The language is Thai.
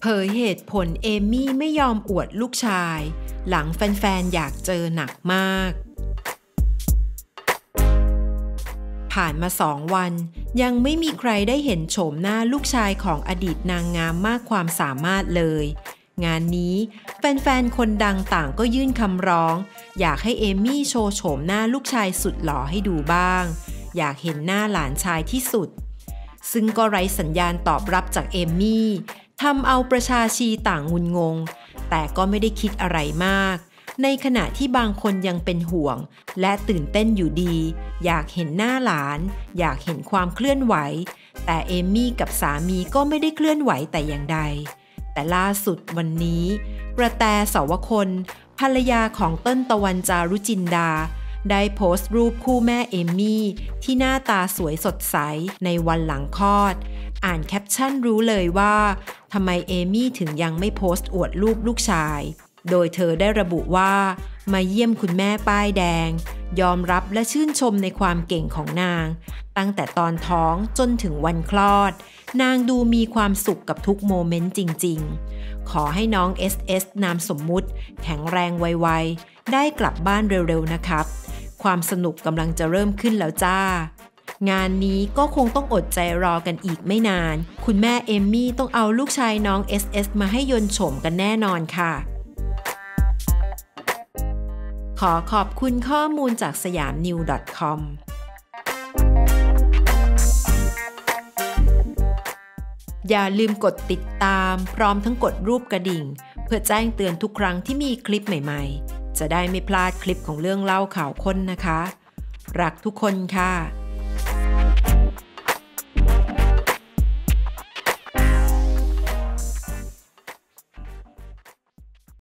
เผยเหตุผลเอมี่ไม่ยอมอวดลูกชาย หลังแฟนๆ อยากเจอหนักมาก ผ่านมาสองวัน ยังไม่มีใครได้เห็นโฉมหน้าลูกชายของอดีตนางงามมากความสามารถเลย งานนี้แฟนๆ คนดังต่างก็ยื่นคำร้อง อยากให้เอมี่โชว์โฉมหน้าลูกชายสุดหล่อให้ดูบ้าง อยากเห็นหน้าหลานชายที่สุดซึ่งก็ไร้สัญญาณตอบรับจากเอมี่ ทำเอาประชาชีต่างงุนงง แต่ก็ไม่ได้คิดอะไรมาก ในขณะที่บางคนยังเป็นห่วง และตื่นเต้นอยู่ดี อยากเห็นหน้าหลาน อยากเห็นความเคลื่อนไหว แต่เอมี่กับสามีก็ไม่ได้เคลื่อนไหวแต่อย่างใด แต่ล่าสุดวันนี้ กระแตสวคน ภรรยาของเต้นตะวันจารุจินดาได้โพสต์รูปคู่แม่เอมี่ ที่หน้าตาสวยสดใสในวันหลังคลอด อ่านแคปชั่นรู้เลยว่า ทำไมเอมี่ถึงยังไม่โพสต์อวดรูปลูกชาย โดยเธอได้ระบุว่า มาเยี่ยมคุณแม่ป้ายแดง ยอมรับและชื่นชมในความเก่งของนาง ตั้งแต่ตอนท้องจนถึงวันคลอด นางดูมีความสุขกับทุกโมเมนต์จริง ๆ ขอให้น้อง SS นามสมมุติ แข็งแรงไวๆ ได้กลับบ้านเร็วๆนะครับ ความสนุกกำลังจะเริ่มขึ้นแล้วจ้า งานนี้ก็คงต้องอดใจรอกันอีกไม่นาน คุณแม่เอมมี่ต้องเอาลูกชายน้อง SS มาให้ยนโฉมกันแน่นอนค่ะ ขอขอบคุณข้อมูลจากสยามนิว .com อย่าลืมกดติดตาม พร้อมทั้งกดรูปกระดิ่ง เพื่อแจ้งเตือนทุกครั้งที่มีคลิปใหม่ๆ จะได้ไม่พลาดคลิปของเรื่องเล่าข่าวค้นนะคะ รักทุกคนค่ะ